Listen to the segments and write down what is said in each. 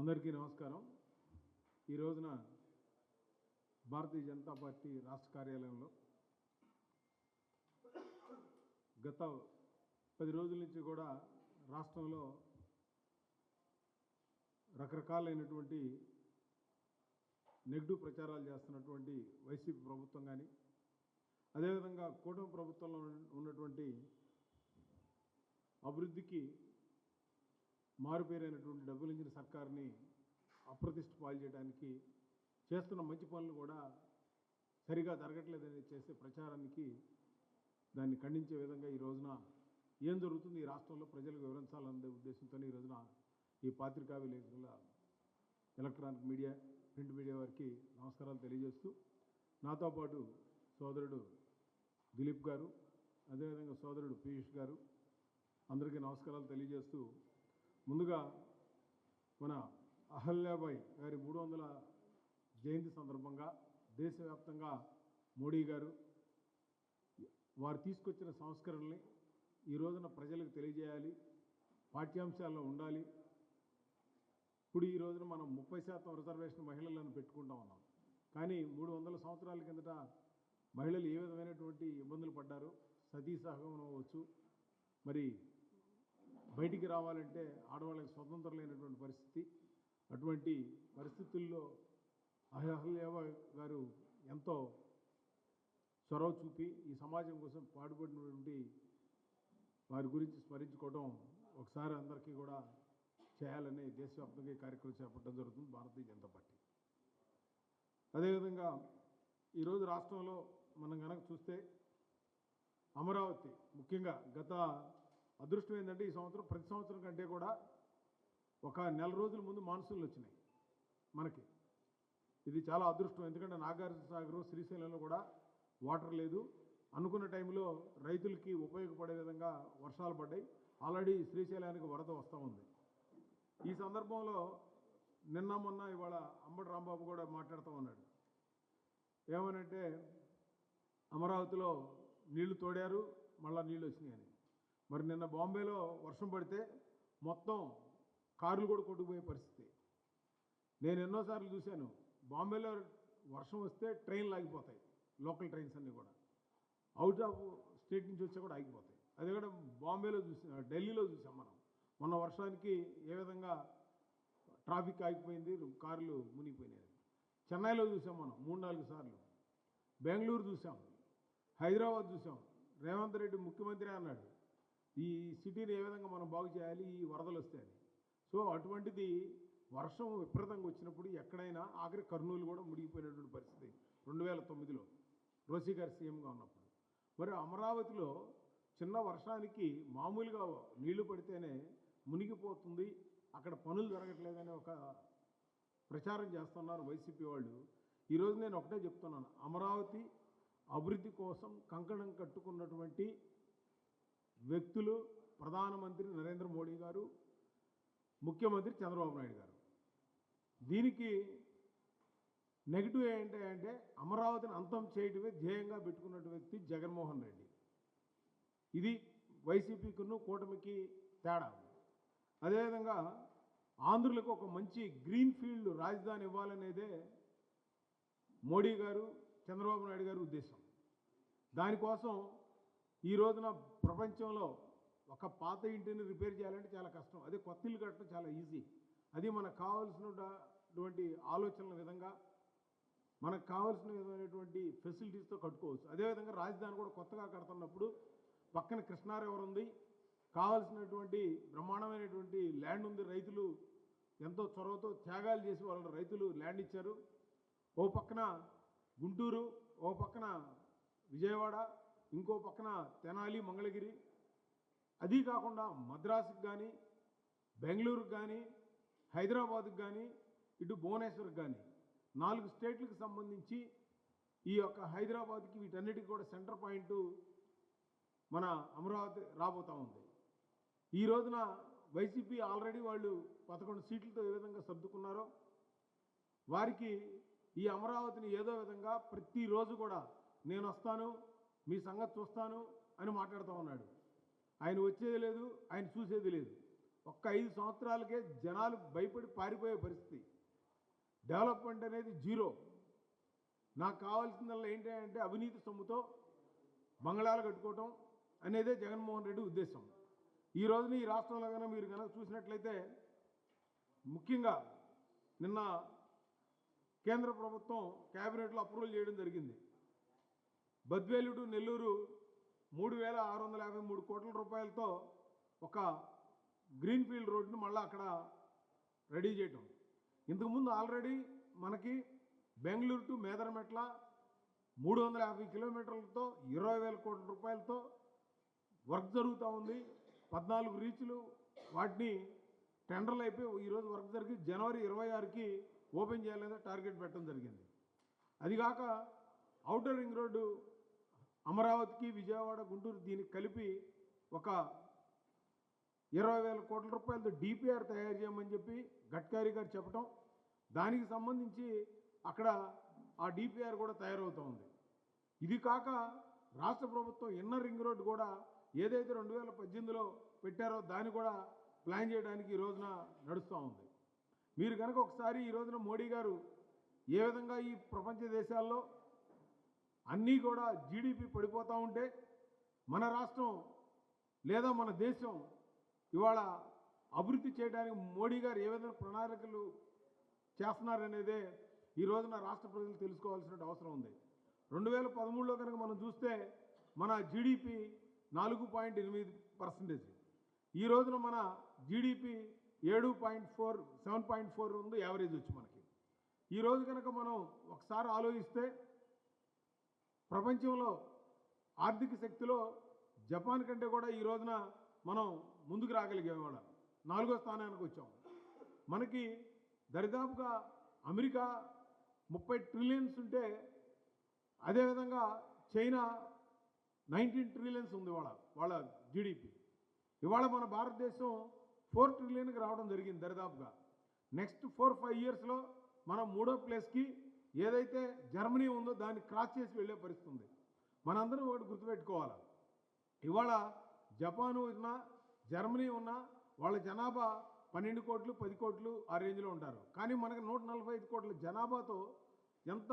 అందరికీ నమస్కారం. ఈ రోజున భారతీయ జనతా పార్టీ రాష్ట్ర కార్యాలయంలో గత పది రోజుల నుంచి కూడా రాష్ట్రంలో రకరకాలైనటువంటి నెగిటివ్ ప్రచారాలు చేస్తున్నటువంటి వైసీపీ ప్రభుత్వం కానీ అదేవిధంగా కూటమి ప్రభుత్వంలో ఉన్నటువంటి అభివృద్ధికి మారుపేరైనటువంటి డబ్బులు ఇచ్చిన సర్కార్ని అప్రతిష్ట పాలు చేయడానికి చేస్తున్న మంచి పనులు కూడా సరిగా జరగట్లేదని చేసే ప్రచారానికి దాన్ని ఖండించే విధంగా ఈ రోజున ఏం జరుగుతుంది? ఈ రాష్ట్రంలో ప్రజలకు వివరించాలనే ఉద్దేశంతో ఈ రోజున ఈ పాత్రికా విలేకరుల ఎలక్ట్రానిక్ మీడియా ప్రింట్ మీడియా వారికి నమస్కారాలు తెలియజేస్తూ నాతో పాటు సోదరుడు దిలీప్ గారు అదేవిధంగా సోదరుడు పీయూష్ గారు అందరికీ నమస్కారాలు తెలియజేస్తూ ముందుగా మన అహల్యాబాయ్ గారి మూడు వందల జయంతి సందర్భంగా దేశవ్యాప్తంగా మోడీ గారు వారు తీసుకొచ్చిన సంస్కరణల్ని ఈ రోజున ప్రజలకు తెలియజేయాలి పాఠ్యాంశాల్లో ఉండాలి. ఇప్పుడు ఈ రోజున మనం ముప్పై శాతం రిజర్వేషన్ మహిళలను పెట్టుకుంటా ఉన్నాం. కానీ మూడు వందల సంవత్సరాల కిందట మహిళలు ఏ విధమైనటువంటి ఇబ్బందులు పడ్డారు సతీ సహగమనం అవ్వచ్చు. మరి బయటికి రావాలంటే ఆడవాళ్ళకి స్వతంత్రం లేనటువంటి పరిస్థితి. అటువంటి పరిస్థితుల్లో అహల్యావ గారు ఎంతో చొరవ చూపి ఈ సమాజం కోసం పాటుపడినటువంటి వారి గురించి స్మరించుకోవడం ఒకసారి అందరికీ కూడా చేయాలని దేశవ్యాప్తంగా ఈ కార్యక్రమం చేపట్టడం జరుగుతుంది భారతీయ జనతా పార్టీ. అదేవిధంగా ఈరోజు రాష్ట్రంలో మనం కనుక చూస్తే అమరావతి ముఖ్యంగా గత అదృష్టం ఏంటంటే ఈ సంవత్సరం ప్రతి సంవత్సరం కంటే కూడా ఒక నెల రోజుల ముందు మాన్సూన్లు వచ్చినాయి మనకి. ఇది చాలా అదృష్టం. ఎందుకంటే నాగార్జున సాగర్ శ్రీశైలంలో కూడా వాటర్ లేదు. అనుకున్న టైంలో రైతులకి ఉపయోగపడే విధంగా వర్షాలు పడ్డాయి. ఆల్రెడీ శ్రీశైలానికి వరద వస్తూ ఉంది. ఈ సందర్భంలో నిన్న మొన్న ఇవాళ అంబటి రాంబాబు కూడా మాట్లాడుతూ ఉన్నాడు. ఏమనంటే అమరావతిలో నీళ్ళు తోడారు మళ్ళీ నీళ్ళు వచ్చినాయని. మరి నిన్న బాంబేలో వర్షం పడితే మొత్తం కార్లు కూడా కొట్టుకుపోయే పరిస్థితి. నేను ఎన్నోసార్లు చూశాను బాంబేలో వర్షం వస్తే ట్రైన్లు ఆగిపోతాయి లోకల్ ట్రైన్స్ అన్నీ కూడా. అవుట్ ఆఫ్ స్టేట్ నుంచి వచ్చా కూడా ఆగిపోతాయి. అదే కూడా బాంబేలో చూసాం ఢిల్లీలో చూసాం మనం. మొన్న వర్షానికి ఏ విధంగా ట్రాఫిక్ ఆగిపోయింది కార్లు మునిగిపోయినాయి. చెన్నైలో చూసాం మనం మూడు నాలుగు సార్లు. బెంగళూరు చూసాం హైదరాబాద్ చూసాం. రేవంత్ రెడ్డి ముఖ్యమంత్రి అన్నాడు ఈ సిటీని ఏ విధంగా మనం బాగు చేయాలి? ఈ వరదలు వస్తాయని సో అటువంటిది వర్షం విపరీతంగా వచ్చినప్పుడు ఎక్కడైనా ఆఖరి కర్నూలు కూడా మునిగిపోయినటువంటి పరిస్థితి. రెండు వేల తొమ్మిదిలో రోసీ గారు సీఎంగా ఉన్నప్పుడు. మరి అమరావతిలో చిన్న వర్షానికి మామూలుగా నీళ్ళు పడితేనే మునిగిపోతుంది. అక్కడ పనులు జరగట్లేదని ఒక ప్రచారం చేస్తున్నారు వైసీపీ వాళ్ళు. ఈరోజు నేను ఒకటే చెప్తున్నాను. అమరావతి అభివృద్ధి కోసం కంకణం కట్టుకున్నటువంటి వ్యక్తులు ప్రధానమంత్రి నరేంద్ర మోడీ గారు ముఖ్యమంత్రి చంద్రబాబు నాయుడు గారు. దీనికి నెగిటివ్ ఏంటి అంటే అమరావతిని అంతం చేయడమే ధ్యేయంగా పెట్టుకున్నటువంటి వ్యక్తి జగన్మోహన్ రెడ్డి. ఇది వైసీపీకును కూటమికి తేడా. అదేవిధంగా ఆంధ్రులకు ఒక మంచి గ్రీన్ ఫీల్డ్ రాజధాని ఇవ్వాలనేదే మోడీ గారు చంద్రబాబు నాయుడు గారి ఉద్దేశం. దానికోసం ఈ రోజున ప్రపంచంలో ఒక పాత ఇంటిని రిపేర్ చేయాలంటే చాలా కష్టం. అదే కొత్త ఇల్లు కట్టడం చాలా ఈజీ. అది మనకు కావాల్సినటువంటి ఆలోచనల విధంగా మనకు కావాల్సిన విధమైనటువంటి ఫెసిలిటీస్తో కట్టుకోవచ్చు. అదేవిధంగా రాజధాని కూడా కొత్తగా కడుతున్నప్పుడు పక్కన కృష్ణారెవరు ఉంది? కావాల్సినటువంటి బ్రహ్మాండమైనటువంటి ల్యాండ్ ఉంది. రైతులు ఎంతో చొరవతో త్యాగాలు చేసి వాళ్ళ రైతులు ల్యాండ్ ఇచ్చారు. ఓ పక్కన గుంటూరు ఓ పక్కన విజయవాడ ఇంకో పక్కన తెనాలి మంగళగిరి. అది కాకుండా మద్రాసుకు కానీ బెంగళూరుకు కానీ హైదరాబాద్కు కానీ ఇటు భువనేశ్వర్కి కానీ నాలుగు స్టేట్లకు సంబంధించి ఈ యొక్క హైదరాబాద్కి వీటన్నిటికీ కూడా సెంటర్ పాయింట్ మన అమరావతి రాబోతూ ఉంది. ఈ రోజున వైసీపీ ఆల్రెడీ వాళ్ళు పదకొండు సీట్లతో ఏ విధంగా సర్దుకున్నారో వారికి ఈ అమరావతిని ఏదో విధంగా ప్రతిరోజు కూడా నేను వస్తాను మీ సంగతి చూస్తాను అని మాట్లాడుతూ ఉన్నాడు. ఆయన వచ్చేది లేదు ఆయన చూసేది లేదు. ఒక్క ఐదు సంవత్సరాలకే జనాలు భయపడి పారిపోయే పరిస్థితి. డెవలప్మెంట్ అనేది జీరో. నాకు కావాల్సిందల్లా ఏంటి అంటే అవినీతి సొమ్ముతో బంగళాలు కట్టుకోవటం అనేదే జగన్మోహన్ రెడ్డి ఉద్దేశం. ఈ రోజున ఈ రాష్ట్రంలో కనుక మీరు కనుక చూసినట్లయితే ముఖ్యంగా నిన్న కేంద్ర ప్రభుత్వం క్యాబినెట్లో అప్రూవల్ చేయడం జరిగింది. బద్వేలుడు నెల్లూరు మూడు వేల ఆరు వందల యాభై మూడు కోట్ల రూపాయలతో ఒక గ్రీన్ ఫీల్డ్ రోడ్డును మళ్ళీ అక్కడ రెడీ చేయటం. ఇంతకుముందు ఆల్రెడీ మనకి బెంగళూరు టు మేదరమెట్ల మూడు వందల యాభై కిలోమీటర్లతో ఇరవై వేల కోట్ల రూపాయలతో వర్క్ జరుగుతూ ఉంది. పద్నాలుగు రీచ్లు వాటిని టెండర్లు అయిపోయి ఈరోజు వర్క్ జరిగి జనవరి ఇరవై ఆరుకి ఓపెన్ చేయాలనే టార్గెట్ పెట్టడం జరిగింది. అదిగాక అవుటర్ రింగ్ రోడ్డు అమరావతికి విజయవాడ గుంటూరు దీనికి కలిపి ఒక ఇరవై వేల కోట్ల రూపాయలతో డిపిఆర్ తయారు చేయమని చెప్పి గడ్కరీ గారు చెప్పటం. దానికి సంబంధించి అక్కడ ఆ డిపిఆర్ కూడా తయారవుతూ ఉంది. ఇది కాక రాష్ట్ర ప్రభుత్వం ఇన్నర్ రింగ్ రోడ్డు కూడా ఏదైతే రెండు వేల పద్దెనిమిదిలో పెట్టారో దాన్ని కూడా ప్లాన్ చేయడానికి ఈ రోజున నడుస్తూ ఉంది. మీరు కనుక ఒకసారి ఈ రోజున మోడీ గారు ఏ విధంగా ఈ ప్రపంచ దేశాల్లో అన్నీ కూడా జీడిపి పడిపోతూ ఉంటే మన రాష్ట్రం లేదా మన దేశం ఇవాళ అభివృద్ధి చేయడానికి మోడీ గారు ఏ విధంగా ప్రణాళికలు చేస్తున్నారనేదే ఈ రోజున రాష్ట్ర ప్రజలు తెలుసుకోవాల్సిన అవసరం ఉంది. రెండు వేల పదమూడులో కనుక మనం చూస్తే మన జీడిపి నాలుగు పాయింట్ ఎనిమిది పర్సెంటేజ్ ఈ రోజున మన జీడిపి ఏడు point four seven point four ఉంది యావరేజ్ వచ్చి మనకి. ఈ రోజు కనుక మనం ఒకసారి ఆలోచిస్తే ప్రపంచంలో ఆర్థిక శక్తిలో జపాన్ కంటే కూడా ఈ రోజున మనం ముందుకు రాగలిగాం ఇవాళ. నాలుగో స్థానానికి వచ్చాం. మనకి దరిదాపుగా అమెరికా ముప్పై ట్రిలియన్స్ ఉంటే అదేవిధంగా చైనా నైన్టీన్ ట్రిలియన్స్ ఉంది వాళ్ళ వాళ్ళ జీడిపి. ఇవాళ మన భారతదేశం ఫోర్ ట్రిలియన్కి రావడం జరిగింది దరిదాపుగా. నెక్స్ట్ ఫోర్ ఫైవ్ ఇయర్స్లో మనం మూడో ప్లేస్కి ఏదైతే జర్మనీ ఉందో దాన్ని క్రాస్ చేసి వెళ్ళే పరిస్థితి ఉంది. మనందరం ఒకటి గుర్తుపెట్టుకోవాలి? ఇవాళ జపాను ఉన్నా జర్మనీ ఉన్నా వాళ్ళ జనాభా పన్నెండు కోట్లు పది కోట్లు ఆ రేంజ్లో ఉంటారు. కానీ మనకి నూట నలభై ఐదు కోట్ల జనాభాతో ఎంత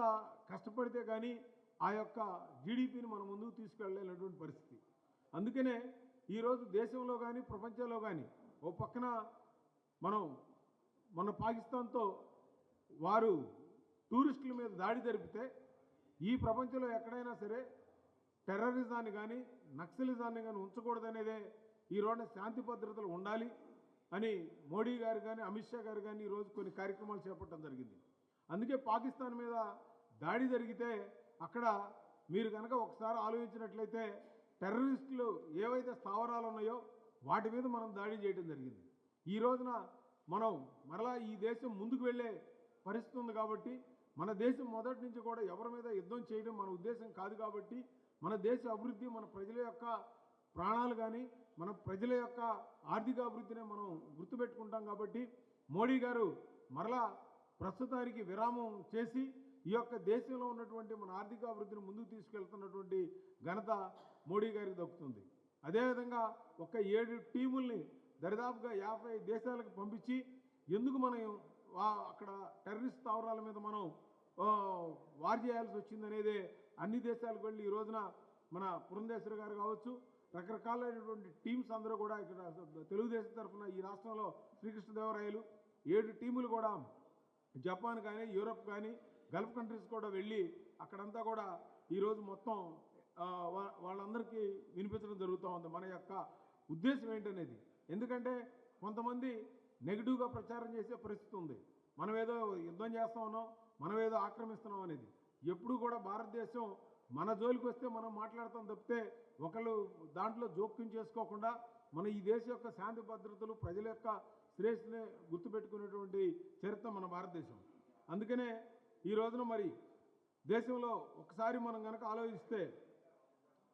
కష్టపడితే కానీ ఆ యొక్క జీడిపిని మనం ముందుకు తీసుకెళ్ళలేనటువంటి పరిస్థితి. అందుకనే ఈరోజు దేశంలో కానీ ప్రపంచంలో కానీ ఓ పక్కన మనం మన పాకిస్తాన్తో వారు టూరిస్టుల మీద దాడి జరిపితే ఈ ప్రపంచంలో ఎక్కడైనా సరే టెర్రరిజాన్ని కానీ నక్సలిజాన్ని కానీ ఉంచకూడదనేదే ఈ రోజున శాంతి భద్రతలు ఉండాలి అని మోడీ గారు కానీ అమిత్ షా గారు కానీ ఈరోజు కొన్ని కార్యక్రమాలు చేపట్టడం జరిగింది. అందుకే పాకిస్తాన్ మీద దాడి జరిగితే అక్కడ మీరు కనుక ఒకసారి ఆలోచించినట్లయితే టెర్రరిస్టులు ఏవైతే స్థావరాలు ఉన్నాయో వాటి మీద మనం దాడి చేయడం జరిగింది. ఈ రోజున మనం మరలా ఈ దేశం ముందుకు వెళ్ళే పరిస్థితి ఉంది కాబట్టి మన దేశం మొదటి నుంచి కూడా ఎవరి మీద యుద్ధం చేయడం మన ఉద్దేశం కాదు కాబట్టి మన దేశ అభివృద్ధి మన ప్రజల యొక్క ప్రాణాలు కానీ మన ప్రజల యొక్క ఆర్థిక అభివృద్ధినే మనం గుర్తుపెట్టుకుంటాం కాబట్టి మోడీ గారు మరలా ప్రస్తుతానికి విరామం చేసి ఈ యొక్క దేశంలో ఉన్నటువంటి మన ఆర్థిక అభివృద్ధిని ముందుకు తీసుకెళ్తున్నటువంటి ఘనత మోడీ గారికి దక్కుతుంది. అదేవిధంగా ఒక ఏడు టీముల్ని దరిదాపుగా యాభై దేశాలకు పంపించి ఎందుకు మనం అక్కడ టెర్రరిస్ట్ స్థావరాల మీద మనం వార్ చేయాల్సి వచ్చిందనేదే అన్ని దేశాలకు వెళ్ళి ఈ రోజున మన పురంధేశ్వరి గారు కావచ్చు రకరకాలైనటువంటి టీమ్స్ అందరూ కూడా ఇక్కడ తెలుగుదేశం తరఫున ఈ రాష్ట్రంలో శ్రీకృష్ణదేవరాయలు ఏడు టీములు కూడా జపాన్ కానీ యూరప్ కానీ గల్ఫ్ కంట్రీస్ కూడా వెళ్ళి అక్కడంతా కూడా ఈరోజు మొత్తం వాళ్ళందరికీ వినిపించడం జరుగుతూ ఉంది. మన యొక్క ఉద్దేశం ఏంటనేది? ఎందుకంటే కొంతమంది నెగిటివ్గా ప్రచారం చేసే పరిస్థితి ఉంది. మనం ఏదో యుద్ధం చేస్తా ఉన్నాం మనం ఏదో ఆక్రమిస్తున్నాం అనేది. ఎప్పుడు కూడా భారతదేశం మన జోలికి వస్తే మనం మాట్లాడతాం తప్పితే ఒకళ్ళు దాంట్లో జోక్యం చేసుకోకుండా మన ఈ దేశ యొక్క శాంతి భద్రతలు ప్రజల యొక్క శ్రేయస్సునే గుర్తుపెట్టుకునేటువంటి చరిత్ర మన భారతదేశం. అందుకనే ఈ రోజున మరి దేశంలో ఒకసారి మనం కనుక ఆలోచిస్తే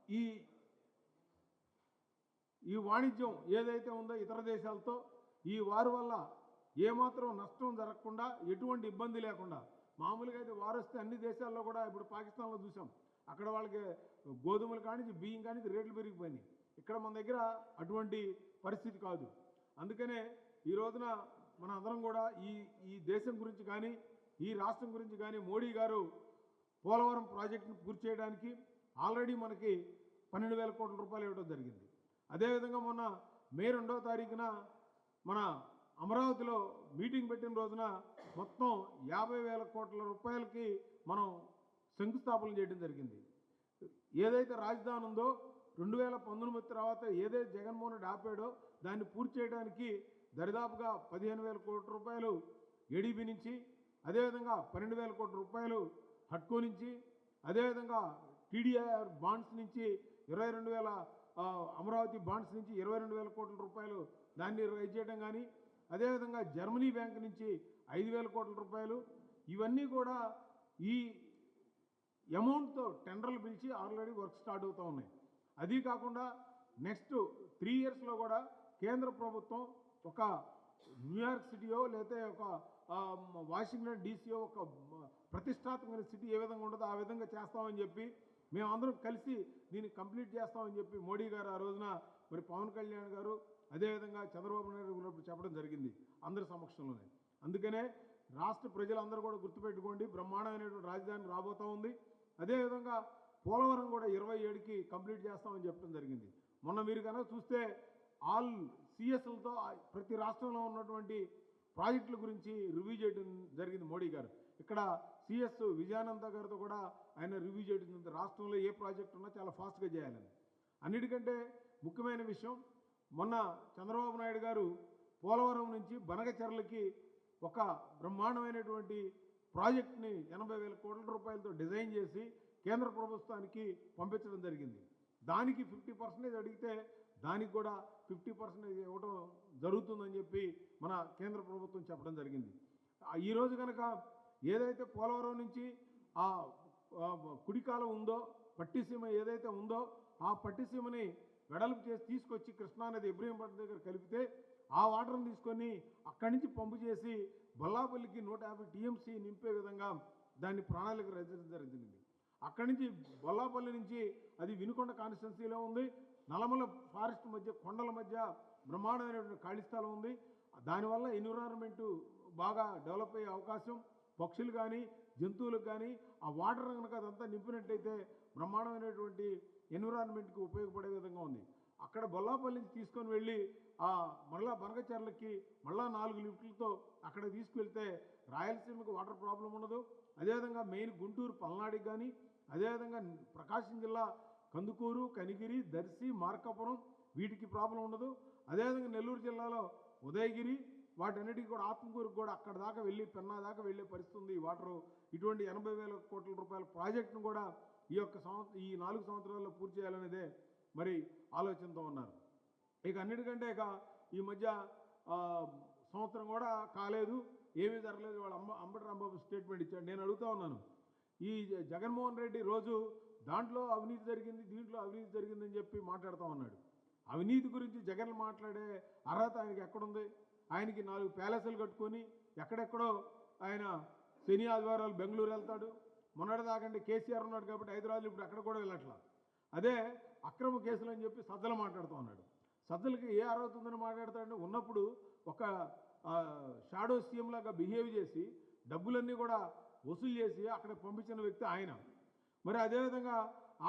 ఈ ఈ వాణిజ్యం ఏదైతే ఉందో ఇతర దేశాలతో ఈ వారు వల్ల ఏమాత్రం నష్టం జరగకుండా ఎటువంటి ఇబ్బంది లేకుండా మామూలుగా అయితే వారొస్తే అన్ని దేశాల్లో కూడా ఇప్పుడు పాకిస్తాన్లో చూసాం. అక్కడ వాళ్ళకి గోధుమలు కానించి బియ్యం కానించి రేట్లు పెరిగిపోయినాయి. ఇక్కడ మన దగ్గర అటువంటి పరిస్థితి కాదు. అందుకనే ఈ రోజున మన అందరం కూడా ఈ ఈ దేశం గురించి కానీ ఈ రాష్ట్రం గురించి కానీ మోడీ గారు పోలవరం ప్రాజెక్టును పూర్తి చేయడానికి ఆల్రెడీ మనకి పన్నెండు వేల కోట్ల రూపాయలు ఇవ్వడం జరిగింది. అదేవిధంగా మొన్న మే రెండవ తారీఖున మన అమరావతిలో మీటింగ్ పెట్టిన రోజున మొత్తం యాభై వేల కోట్ల రూపాయలకి మనం శంకుస్థాపన చేయడం జరిగింది. ఏదైతే రాజధాని ఉందో రెండు వేల పంతొమ్మిది తర్వాత ఏదైతే జగన్మోహన్ రెడ్డి ఆపాడో దాన్ని పూర్తి చేయడానికి దరిదాపుగా పదిహేను వేల కోట్ల రూపాయలు ఏడీబీ నుంచి అదేవిధంగా పన్నెండు వేల కోట్ల రూపాయలు హట్కో నుంచి అదేవిధంగా టీడీఆర్ బాండ్స్ నుంచి ఇరవై రెండు వేల అమరావతి బాండ్స్ నుంచి ఇరవై రెండు వేల కోట్ల రూపాయలు దాన్ని రైజ్ చేయడం కానీ అదేవిధంగా జర్మనీ బ్యాంక్ నుంచి ఐదు వేల కోట్ల రూపాయలు. ఇవన్నీ కూడా ఈ అమౌంట్తో టెండర్లు పిలిచి ఆల్రెడీ వర్క్ స్టార్ట్ అవుతూ ఉన్నాయి. అది కాకుండా నెక్స్ట్ త్రీ ఇయర్స్లో కూడా కేంద్ర ప్రభుత్వం ఒక న్యూయార్క్ సిటీయో లేకపోతే ఒక వాషింగ్టన్ డీసీయో ఒక ప్రతిష్టాత్మక సిటీ ఏ విధంగా ఉండదో ఆ విధంగా చేస్తామని చెప్పి మేమందరం కలిసి దీన్ని కంప్లీట్ చేస్తామని చెప్పి మోడీ గారు ఆ రోజున మరి పవన్ కళ్యాణ్ గారు అదేవిధంగా చంద్రబాబు నాయుడు చెప్పడం జరిగింది అందరి సమక్షంలోనే. అందుకనే రాష్ట్ర ప్రజలందరూ కూడా గుర్తుపెట్టుకోండి బ్రహ్మాండమైనటువంటి రాజధాని రాబోతూ ఉంది. అదేవిధంగా పోలవరం కూడా ఇరవై ఏడుకి కంప్లీట్ చేస్తామని చెప్పడం జరిగింది. మొన్న మీరు కనుక చూస్తే ఆల్ సిఎస్లతో ప్రతి రాష్ట్రంలో ఉన్నటువంటి ప్రాజెక్టుల గురించి రివ్యూ చేయడం జరిగింది మోడీ గారు. ఇక్కడ సిఎస్ విజయానంద గారితో కూడా ఆయన రివ్యూ చేయడం రాష్ట్రంలో ఏ ప్రాజెక్ట్ ఉన్నా చాలా ఫాస్ట్గా చేయాలని. అన్నిటికంటే ముఖ్యమైన విషయం మొన్న చంద్రబాబు నాయుడు గారు పోలవరం నుంచి బనగచర్లకి ఒక బ్రహ్మాండమైనటువంటి ప్రాజెక్ట్ని ఎనభై వేల కోట్ల రూపాయలతో డిజైన్ చేసి కేంద్ర ప్రభుత్వానికి పంపించడం జరిగింది. దానికి ఫిఫ్టీ పర్సెంటేజ్ అడిగితే దానికి కూడా ఫిఫ్టీ పర్సెంటేజ్ ఇవ్వడం జరుగుతుందని చెప్పి మన కేంద్ర ప్రభుత్వం చెప్పడం జరిగింది. ఈరోజు కనుక ఏదైతే పోలవరం నుంచి ఆ ఆ కుడికాలం ఉందో పట్టిసీమ ఏదైతే ఉందో ఆ పట్టిసీమని వెడల్పు చేసి తీసుకొచ్చి కృష్ణానది ఇబ్రహీంపట్నం దగ్గర కలిపితే ఆ వాటర్ని తీసుకొని అక్కడి నుంచి పంపు చేసి బొల్లాపల్లికి నూట యాభై టీఎంసీ నింపే విధంగా దాన్ని ప్రణాళిక రచించడం జరిగింది. అక్కడి నుంచి బొల్లాపల్లి నుంచి అది వినుకొండ కాన్స్టిట్యున్సీలో ఉంది. నలమల ఫారెస్ట్ మధ్య కొండల మధ్య బ్రహ్మాండమైనటువంటి ఖాళీ స్థలం ఉంది. దానివల్ల ఎన్విరాన్మెంట్ బాగా డెవలప్ అయ్యే అవకాశం. పక్షులు కానీ జంతువులకు కానీ ఆ వాటర్ కనుక అదంతా నింపినట్టయితే బ్రహ్మాండమైనటువంటి ఎన్విరాన్మెంట్కి ఉపయోగపడే విధంగా ఉంది. అక్కడ బొల్లాపల్లి నుంచి తీసుకొని వెళ్ళి ఆ మళ్ళా బనగచర్లకి మళ్ళా నాలుగు లిఫ్ట్లతో అక్కడ తీసుకువెళ్తే రాయలసీమకు వాటర్ ప్రాబ్లం ఉండదు. అదేవిధంగా మెయిన్ గుంటూరు పల్నాడుకి కానీ అదేవిధంగా ప్రకాశం జిల్లా కందుకూరు కనిగిరి దర్శి మార్కాపురం వీటికి ప్రాబ్లం ఉండదు. అదేవిధంగా నెల్లూరు జిల్లాలో ఉదయగిరి వాటన్నిటికీ కూడా ఆత్మకూరుకు కూడా అక్కడ దాకా వెళ్ళి పెన్నా దాకా వెళ్ళే పరిస్థితి ఉంది. ఈ వాటరు ఇటువంటి ఎనభై వేల కోట్ల రూపాయల ప్రాజెక్టును కూడా ఈ యొక్క సంవత్సరం ఈ నాలుగు సంవత్సరాల్లో పూర్తి చేయాలనేదే మరి ఆలోచనతో ఉన్నారు. ఇక అన్నిటికంటే ఇక ఈ మధ్య సంవత్సరం కూడా కాలేదు. ఏమీ జరగలేదు. వాళ్ళు అమ్మ అంబటి రాంబాబు స్టేట్మెంట్ ఇచ్చాడు. నేను అడుగుతా ఉన్నాను. ఈ జగన్మోహన్ రెడ్డి రోజు దాంట్లో అవినీతి జరిగింది దీంట్లో అవినీతి జరిగిందని చెప్పి మాట్లాడుతూ ఉన్నాడు. అవినీతి గురించి జగన్ మాట్లాడే అర్హత ఆయనకి ఎక్కడుంది? ఆయనకి నాలుగు ప్యాలెస్లు కట్టుకొని ఎక్కడెక్కడో ఆయన శని ఆదివారాలు బెంగళూరు వెళ్తాడు. మొన్నటిదాకంటే కేసీఆర్ ఉన్నాడు కాబట్టి హైదరాబాద్ ఇప్పుడు అక్కడ కూడా వెళ్ళట్లా. అదే అక్రమ కేసులు అని చెప్పి సజ్జలు మాట్లాడుతూ ఉన్నాడు. సజ్జలకి ఏ అర్హత ఉందని మాట్లాడతాడంటే ఉన్నప్పుడు ఒక షాడో సీఎం లాగా బిహేవ్ చేసి డబ్బులన్నీ కూడా వసూలు చేసి అక్కడ పంపించిన వ్యక్తి ఆయన. మరి అదేవిధంగా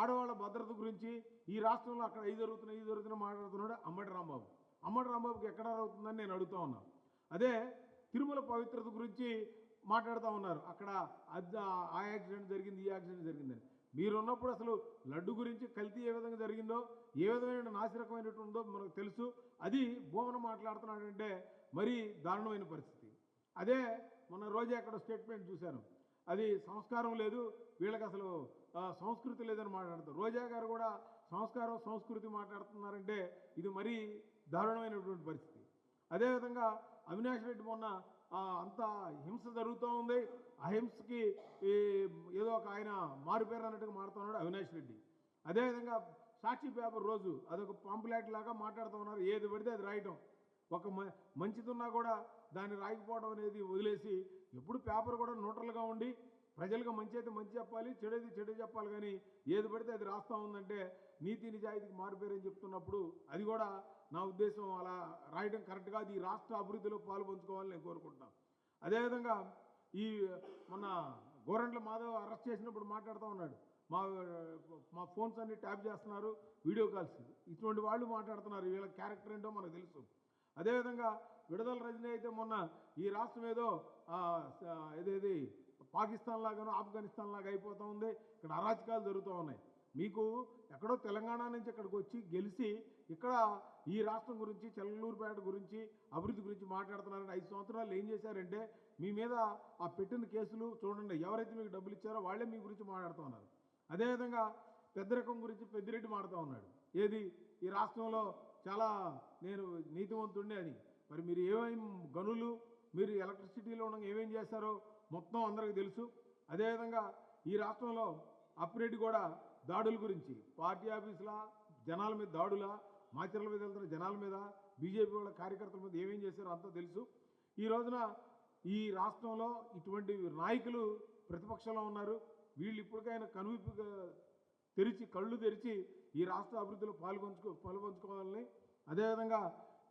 ఆడవాళ్ళ భద్రత గురించి ఈ రాష్ట్రంలో అక్కడ ఇది జరుగుతున్నాయి ఇది జరుగుతున్నాయి మాట్లాడుతున్నాడు అమ్మటి రాంబాబు. అమ్మటి రాంబాబుకి ఎక్కడ అవుతుందని నేను అడుగుతా ఉన్నాను అదే తిరుమల పవిత్రత గురించి మాట్లాడుతూ ఉన్నారు. అక్కడ ఆ యాక్సిడెంట్ జరిగింది ఈ యాక్సిడెంట్ జరిగిందని. మీరున్నప్పుడు అసలు లడ్డు గురించి కల్తీ ఏ విధంగా జరిగిందో ఏ విధమైన నాసిరకమైనట్టు ఉందో మనకు తెలుసు. అది భూమన మాట్లాడుతున్నాడంటే మరీ దారుణమైన పరిస్థితి. అదే మొన్న రోజే అక్కడ స్టేట్మెంట్ చూశాను. అది సంస్కారం లేదు వీళ్ళకి అసలు సంస్కృతి లేదని మాట్లాడతారు. రోజా గారు కూడా సంస్కారం సంస్కృతి మాట్లాడుతున్నారంటే ఇది మరీ దారుణమైనటువంటి పరిస్థితి. అదేవిధంగా అవినాష్ రెడ్డి మొన్న అంత హింస జరుగుతూ ఉంది. అహింసకి ఈ ఏదో ఒక ఆయన మారుపేరు అన్నట్టుగా మాడుతున్నాడు అవినాష్ రెడ్డి. అదేవిధంగా సాక్షి పేపర్ రోజు అదొక పాంపులాట్ లాగా మాట్లాడుతూ ఉన్నారు. ఏది పడితే అది రాయటం. ఒక మ మంచిదున్నా కూడా దాన్ని రాయకపోవడం అనేది వదిలేసి ఎప్పుడు పేపర్ కూడా న్యూట్రల్గా ఉండి ప్రజలకు మంచి అయితే మంచి చెప్పాలి చెడేది చెడు చెప్పాలి కానీ ఏది పడితే అది రాస్తా ఉందంటే నీతి నిజాయితీకి మారుపేరని చెప్తున్నప్పుడు అది కూడా నా ఉద్దేశం అలా రాయడం కరెక్ట్ కాదు. ఈ రాష్ట్ర అభివృద్ధిలో పాలు పంచుకోవాలని నేను కోరుకుంటున్నాను. అదేవిధంగా ఈ మన గోరంట్ల మాధవ్ అరెస్ట్ చేసినప్పుడు మాట్లాడుతూ ఉన్నాడు. మా మా ఫోన్స్ అన్ని ట్యాప్ చేస్తున్నారు వీడియో కాల్స్. ఇటువంటి వాళ్ళు మాట్లాడుతున్నారు. వీళ్ళ క్యారెక్టర్ ఏంటో మనకు తెలుసు. అదేవిధంగా విడుదల రజనీ అయితే మొన్న ఈ రాష్ట్రం ఏదో ఏదేది పాకిస్తాన్ లాగానో ఆఫ్ఘనిస్తాన్ లాగా అయిపోతూ ఉంది. ఇక్కడ అరాచకాలు జరుగుతూ ఉన్నాయి. మీకు ఎక్కడో తెలంగాణ నుంచి ఇక్కడికి వచ్చి గెలిచి ఇక్కడ ఈ రాష్ట్రం గురించి చెల్లూరుపేట గురించి అభివృద్ధి గురించి మాట్లాడుతున్నారని ఐదు సంవత్సరాలు ఏం చేశారంటే మీ మీద ఆ పెట్టిన కేసులు చూడండి ఎవరైతే మీకు డబ్బులు ఇచ్చారో వాళ్ళే మీ గురించి మాట్లాడుతూ ఉన్నారు. అదేవిధంగా పెద్దరకం గురించి పెద్దిరెడ్డి మాడుతూ ఉన్నాడు. ఏది? ఈ రాష్ట్రంలో చాలా నేను నీతివంతుడిని అని. మరి మీరు ఏమేం గనులు మీరు ఎలక్ట్రిసిటీలో ఉండగా ఏమేం చేశారో మొత్తం అందరికీ తెలుసు. అదేవిధంగా ఈ రాష్ట్రంలో అప్పిరెడ్డి కూడా దాడుల గురించి పార్టీ ఆఫీసుల జనాల మీద దాడుల మాచర్ల మీద వెళ్తున్న జనాల మీద బీజేపీ వాళ్ళ కార్యకర్తల మీద ఏమేం చేశారో అంతా తెలుసు. ఈ రోజున ఈ రాష్ట్రంలో ఇటువంటి నాయకులు ప్రతిపక్షంలో ఉన్నారు. వీళ్ళు ఇప్పటికైనా కనువిప్పు తెరిచి కళ్ళు తెరిచి ఈ రాష్ట్ర అభివృద్ధిలో పాల్గొంచుకో పాల్గొంచుకోవాలని అదేవిధంగా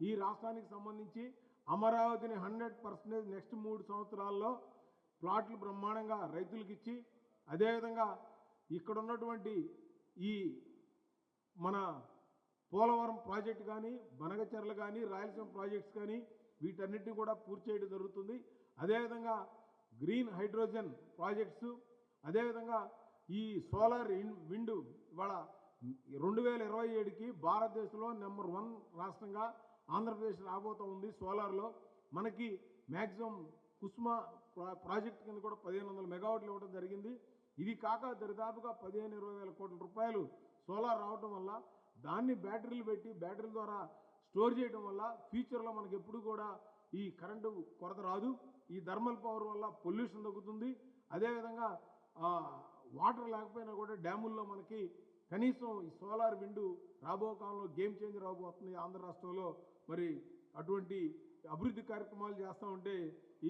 ఈ రాష్ట్రానికి సంబంధించి అమరావతిని హండ్రెడ్ పర్సెంటేజ్ నెక్స్ట్ మూడు సంవత్సరాల్లో ప్లాట్లు బ్రహ్మాండంగా రైతులకు ఇచ్చి అదేవిధంగా ఇక్కడ ఉన్నటువంటి ఈ మన పోలవరం ప్రాజెక్ట్ కానీ బనగచెర్ల కానీ రాయలసీమ ప్రాజెక్ట్స్ కానీ వీటన్నిటిని కూడా పూర్తి చేయడం జరుగుతుంది. అదేవిధంగా గ్రీన్ హైడ్రోజన్ ప్రాజెక్ట్స్ అదేవిధంగా ఈ సోలార్ విండ్ ఇవాళ రెండు వేల ఇరవై ఏడుకి భారతదేశంలో నెంబర్ వన్ రాష్ట్రంగా ఆంధ్రప్రదేశ్ రాబోతూ ఉంది సోలార్లో. మనకి మ్యాక్సిమం కుస్మా ప్రా- ప్రాజెక్ట్ కింద కూడా పదిహేను వందల మెగావాట్లు ఇవ్వడం జరిగింది. ఇది కాక దరిదాపుగా పదిహేను ఇరవై వేల కోట్ల రూపాయలు సోలార్ రావటం వల్ల దాన్ని బ్యాటరీలు పెట్టి బ్యాటరీల ద్వారా స్టోర్ చేయడం వల్ల ఫ్యూచర్లో మనకి ఎప్పుడు కూడా ఈ కరెంటు కొరత రాదు. ఈ థర్మల్ పవర్ వల్ల పొల్యూషన్ తగ్గుతుంది. అదేవిధంగా వాటర్ లేకపోయినా కూడా డ్యాముల్లో మనకి కనీసం ఈ సోలార్ విండు రాబో కాలంలో గేమ్ చేంజ్ రాబోతుంది ఆంధ్ర రాష్ట్రంలో. మరి అటువంటి అభివృద్ధి కార్యక్రమాలు చేస్తూ ఉంటే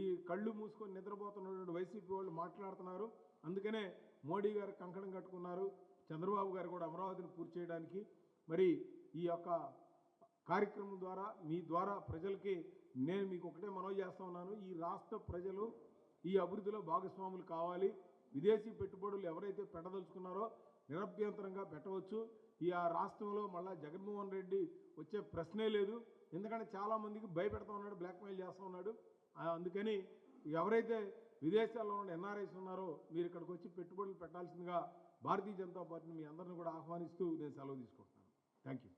ఈ కళ్ళు మూసుకొని నిద్రపోతున్నటువంటి వైసీపీ వాళ్ళు మాట్లాడుతున్నారు. అందుకనే మోడీ గారు కంకణం కట్టుకున్నారు. చంద్రబాబు గారు కూడా అమరావతిని పూర్తి చేయడానికి. మరి ఈ యొక్క కార్యక్రమం ద్వారా మీ ద్వారా ప్రజలకి నేను మీకు ఒకటే మనవి చేస్తా ఉన్నాను. ఈ రాష్ట్ర ప్రజలు ఈ అభివృద్ధిలో భాగస్వాములు కావాలి. విదేశీ పెట్టుబడులు ఎవరైతే పెట్టదలుచుకున్నారో నిరభ్యంతరంగా పెట్టవచ్చు. ఈ ఆ రాష్ట్రంలో మళ్ళీ జగన్మోహన్ రెడ్డి వచ్చే ప్రశ్నే లేదు. ఎందుకంటే చాలామందికి భయపెడతా ఉన్నాడు బ్లాక్మెయిల్ చేస్తూ ఉన్నాడు. అందుకని ఎవరైతే విదేశాల్లో ఉన్న ఎన్ఆర్ఐస్ ఉన్నారో మీరు ఇక్కడికి వచ్చి పెట్టుబడులు పెట్టాల్సిందిగా భారతీయ జనతా పార్టీని మీ అందరిని కూడా ఆహ్వానిస్తూ నేను సెలవు తీసుకుంటున్నాను. Thank you